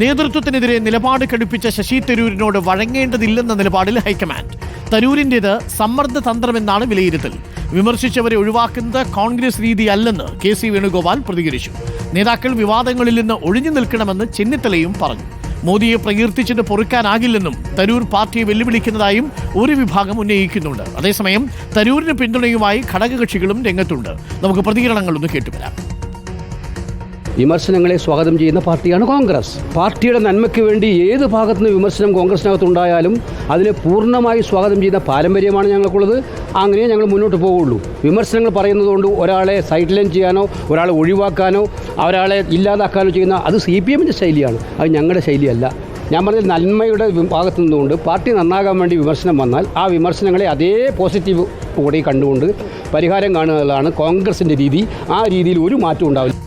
നേതൃത്വത്തിനെതിരെ നിലപാട് കടുപ്പിച്ച ശശി തരൂരിനോട് വഴങ്ങേണ്ടതില്ലെന്ന നിലപാടിൽ ഹൈക്കമാൻഡ്. തരൂരിന്റേത് സമ്മർദ്ദ തന്ത്രമെന്നാണ് വിലയിരുത്തൽ. വിമർശിച്ചവരെ ഒഴിവാക്കുന്നത് കോൺഗ്രസ് രീതിയല്ലെന്ന് കെ സി വേണുഗോപാൽ പ്രതികരിച്ചു. നേതാക്കൾ വിവാദങ്ങളിൽ നിന്ന് ഒഴിഞ്ഞു നിൽക്കണമെന്ന് ചെന്നിത്തലയും പറഞ്ഞു. മോദിയെ പ്രകീർത്തിച്ചിട്ട് പൊറുക്കാനാകില്ലെന്നും തരൂർ പാർട്ടിയെ വെല്ലുവിളിക്കുന്നതായും ഒരു വിഭാഗം ഉന്നയിക്കുന്നുണ്ട്. അതേസമയം തരൂരിന് പിന്തുണയുമായി ഘടകകക്ഷികളും രംഗത്തുണ്ട്. നമുക്ക് പ്രതികരണങ്ങളൊന്ന് കേട്ടുവരാം. വിമർശനങ്ങളെ സ്വാഗതം ചെയ്യുന്ന പാർട്ടിയാണ് കോൺഗ്രസ്. പാർട്ടിയുടെ നന്മയ്ക്ക് വേണ്ടി ഏത് ഭാഗത്തു നിന്ന് വിമർശനം കോൺഗ്രസിനകത്തുണ്ടായാലും അതിനെ പൂർണമായി സ്വാഗതം ചെയ്യുന്ന പാരമ്പര്യമാണ് ഞങ്ങൾക്കുള്ളത്. അങ്ങനെ ഞങ്ങൾ മുന്നോട്ട് പോവുള്ളൂ. വിമർശനങ്ങൾ പറയുന്നതുകൊണ്ട് ഒരാളെ സൈഡ് ലൈൻ ചെയ്യാനോ ഒരാളെ ഒഴിവാക്കാനോ ഒരാളെ ഇല്ലാതാക്കാനോ ചെയ്യുന്ന അത് സി പി എമ്മിന്റെ ശൈലിയാണ്. അത് ഞങ്ങളുടെ ശൈലിയല്ല. ഞാൻ പറഞ്ഞ നന്മയുടെ ഭാഗത്തു നിന്നുകൊണ്ട് പാർട്ടി നന്നാകാൻ വേണ്ടി വിമർശനം വന്നാൽ ആ വിമർശനങ്ങളെ അതേ പോസിറ്റീവ് കൂടി കണ്ടുകൊണ്ട് പരിഹാരം കാണുന്നതാണ് കോൺഗ്രസിന്റെ രീതി. ആ രീതിയിൽ ഒരു മാറ്റം ഉണ്ടാവില്ല.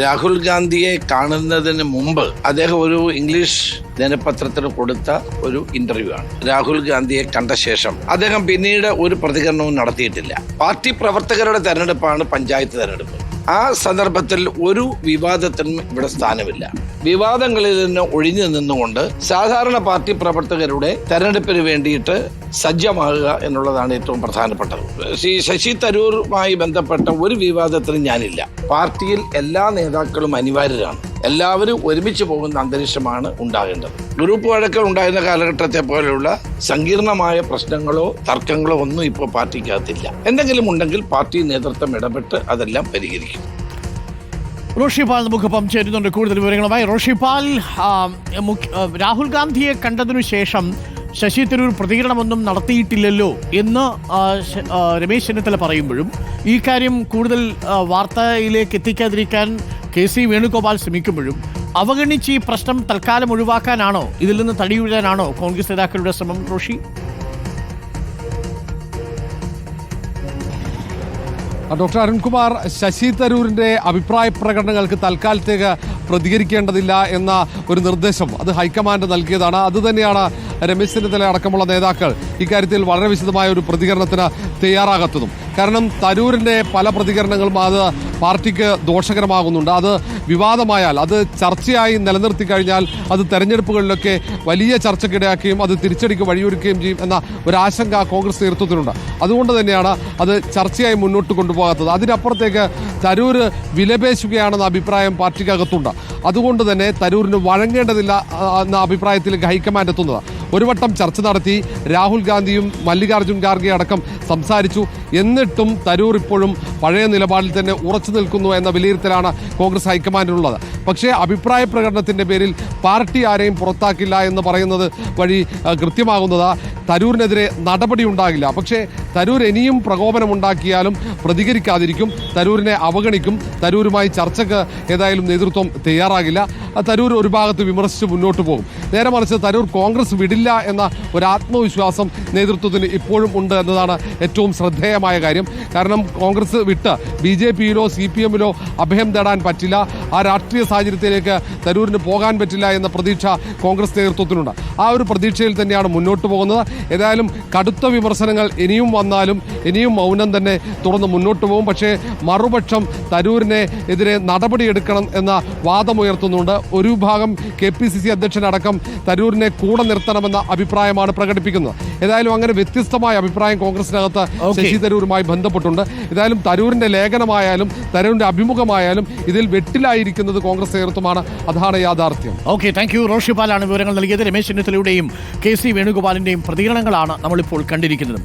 രാഹുൽ ഗാന്ധിയെ കാണുന്നതിന് മുമ്പ് അദ്ദേഹം ഒരു ഇംഗ്ലീഷ് ദിനപത്രത്തിന് കൊടുത്ത ഒരു ഇന്റർവ്യൂ ആണ്. രാഹുൽ ഗാന്ധിയെ കണ്ട ശേഷം അദ്ദേഹം പിന്നീട് ഒരു പ്രതികരണവും നടത്തിയിട്ടില്ല. പാർട്ടി പ്രവർത്തകരുടെ തെരഞ്ഞെടുപ്പാണ് പഞ്ചായത്ത് തെരഞ്ഞെടുപ്പ്. ആ സന്ദർഭത്തിൽ ഒരു വിവാദത്തിനും ഇവിടെ സ്ഥാനമില്ല. വിവാദങ്ങളിൽ നിന്ന് ഒഴിഞ്ഞു നിന്നുകൊണ്ട് സാധാരണ പാർട്ടി പ്രവർത്തകരുടെ തെരഞ്ഞെടുപ്പിന് വേണ്ടിയിട്ട് സജ്ജമാകുക എന്നുള്ളതാണ് ഏറ്റവും പ്രധാനപ്പെട്ടത്. ശ്രീ ശശി തരൂറുമായി ബന്ധപ്പെട്ട ഒരു വിവാദത്തിനും ഞാനില്ല. പാർട്ടിയിൽ എല്ലാ നേതാക്കളും അനിവാര്യരാണ്. എല്ലാവരും ഒരുമിച്ച് പോകുന്ന അന്തരീക്ഷമാണ് ഉണ്ടാകേണ്ടത്. ഗ്രൂപ്പ് വഴക്കൾ ഉണ്ടായിരുന്ന കാലഘട്ടത്തെ പോലെയുള്ള സങ്കീർണമായ പ്രശ്നങ്ങളോ തർക്കങ്ങളോ ഒന്നും ഇപ്പോൾ പാർട്ടിക്കകത്തില്ല. എന്തെങ്കിലും ഉണ്ടെങ്കിൽ പാർട്ടി നേതൃത്വം ഇടപെട്ട് അതെല്ലാം പരിഹരിക്കും. റോഷിപാൽ നമുക്കിപ്പം ചേരുന്നുണ്ട്. കൂടുതൽ വിവരങ്ങളുമായി റോഷിപാൽ പാൽ രാഹുൽ ഗാന്ധിയെ കണ്ടതിനു ശേഷം ശശി തരൂർ പ്രതികരണമൊന്നും നടത്തിയിട്ടില്ലല്ലോ എന്ന് രമേശ് ചെന്നിത്തല പറയുമ്പോഴും ഈ കാര്യം കൂടുതൽ വാർത്തയിലേക്ക് എത്തിക്കാതിരിക്കാൻ കെ സി വേണുഗോപാൽ ശ്രമിക്കുമ്പോഴും അവഗണിച്ച് ഈ പ്രശ്നം തൽക്കാലം ഒഴിവാക്കാനാണോ? ഇതിൽ നിന്ന് തടിയുഴാനാണോ കോൺഗ്രസ് നേതാക്കളുടെ ശ്രമം റോഷി? ഡോക്ടർ അരുൺകുമാർ ശശി തരൂരിന്റെ അഭിപ്രായ പ്രകടനങ്ങൾക്ക് തൽക്കാലത്തേക്ക് പ്രതികരിക്കേണ്ടതില്ല എന്ന ഒരു നിർദ്ദേശം അത് ഹൈക്കമാൻഡ് നൽകിയതാണ്. അത് തന്നെയാണ് രമേശ് ചെന്നിത്തല അടക്കമുള്ള നേതാക്കൾ ഇക്കാര്യത്തിൽ വളരെ വിശദമായ ഒരു പ്രതികരണത്തിന് തയ്യാറാകാത്തതും. കാരണം തരൂരിന്റെ പല പ്രതികരണങ്ങളും അത് പാർട്ടിക്ക് ദോഷകരമാകുന്നുണ്ട്. അത് വിവാദമായാൽ അത് ചർച്ചയായി നിലനിർത്തി കഴിഞ്ഞാൽ അത് തെരഞ്ഞെടുപ്പുകളിലൊക്കെ വലിയ ചർച്ചയ്ക്കിടയാക്കുകയും അത് തിരിച്ചടിക്ക് വഴിയൊരുക്കുകയും ചെയ്യും എന്ന ഒരു ആശങ്ക കോൺഗ്രസ് നേതൃത്വത്തിനുണ്ട് അതുകൊണ്ട് തന്നെയാണ് അത് ചർച്ചയായി മുന്നോട്ട് കൊണ്ടുപോകാത്തത്. അതിനപ്പുറത്തേക്ക് തരൂർ വിലപേശുകയാണെന്ന അഭിപ്രായം പാർട്ടിക്കകത്തുണ്ട്. അതുകൊണ്ട് തന്നെ തരൂരിന് വഴങ്ങേണ്ടതില്ല എന്ന അഭിപ്രായത്തിലേക്ക് ഹൈക്കമാൻഡ് എത്തുന്നത്. ഒരു വട്ടം ചർച്ച നടത്തി രാഹുൽ ഗാന്ധിയും മല്ലികാർജുൻ ഖാർഗെ അടക്കം സംസാരിച്ചു. എന്നിട്ടും തരൂർ ഇപ്പോഴും പഴയ നിലപാടിൽ തന്നെ ഉറച്ചു നിൽക്കുന്നു എന്ന വിലയിരുത്തലാണ് കോൺഗ്രസ് ഹൈക്കമാൻഡിനുള്ളത്. പക്ഷേ അഭിപ്രായ പ്രകടനത്തിന്റെ പേരിൽ പാർട്ടി ആരെയും പുറത്താക്കില്ല എന്ന് പറയുന്നത് വഴി കൃത്യമാകുന്നത്. തരൂരിനെതിരെ നടപടി ഉണ്ടാകില്ല. പക്ഷേ തരൂർ ഇനിയും പ്രകോപനമുണ്ടാക്കിയാലും പ്രതികരിക്കാതിരിക്കും. തരൂരിനെ അവഗണിക്കും. തരൂരുമായി ചർച്ചയ്ക്ക് ഏതായാലും നേതൃത്വം തയ്യാറാകില്ല. തരൂർ ഒരു ഭാഗത്ത് വിമർശിച്ച് മുന്നോട്ട് പോകും. നേരെ മറിച്ച് തരൂർ കോൺഗ്രസ് വിടില്ല എന്ന ഒരു ആത്മവിശ്വാസം നേതൃത്വത്തിന് ഇപ്പോഴും ഉണ്ട് എന്നതാണ് ഏറ്റവും ശ്രദ്ധേയമായ കാര്യം. കാരണം കോൺഗ്രസ് വിട്ട് ബി ജെ പിയിലോ സി പി എമ്മിലോ അഭയം തേടാൻ പറ്റില്ല. ആ രാഷ്ട്രീയ സാഹചര്യത്തിലേക്ക് തരൂരിന് പോകാൻ പറ്റില്ല എന്ന പ്രതീക്ഷ കോൺഗ്രസ് നേതൃത്വത്തിനുണ്ട്. ആ ഒരു പ്രതീക്ഷയിൽ തന്നെയാണ് മുന്നോട്ട് പോകുന്നത്. ഏതായാലും കടുത്ത വിമർശനങ്ങൾ ഇനിയും വന്നാലും ഇനിയും മൗനം തന്നെ തുടർന്ന് മുന്നോട്ട് പോകും. പക്ഷേ മറുപക്ഷം തരൂരിനെ എതിരെ നടപടിയെടുക്കണം എന്ന വാദമുയർത്തുന്നുണ്ട്. ഒരു ഭാഗം കെ പി സി സി അധ്യക്ഷനടക്കം തരൂരിനെ കൂടെ നിർത്തണമെന്ന അഭിപ്രായമാണ് പ്രകടിപ്പിക്കുന്നത്. ഏതായാലും അങ്ങനെ വ്യത്യസ്തമായ അഭിപ്രായം കോൺഗ്രസിനകത്ത്. ശശി തരൂരുമായി ബന്ധപ്പെട്ടുണ്ട്. ഏതായാലും തരൂരിന്റെ ലേഖനമായാലും തരൂരിന്റെ അഭിമുഖമായാലും ഇതിൽ വെട്ടിലായിരിക്കുന്നത് കോൺഗ്രസ് നേതൃത്വമാണ്. അതാണ് യാഥാർത്ഥ്യം. ഓക്കെ താങ്ക് യു റോഷിപാലാണ് വിവരങ്ങൾ നൽകിയത്. രമേശ് ചെന്നിത്തലയുടെയും കെ സി വേണുഗോപാലിന്റെയും പ്രതികരണങ്ങളാണ് നമ്മളിപ്പോൾ കണ്ടിരിക്കുന്നത്.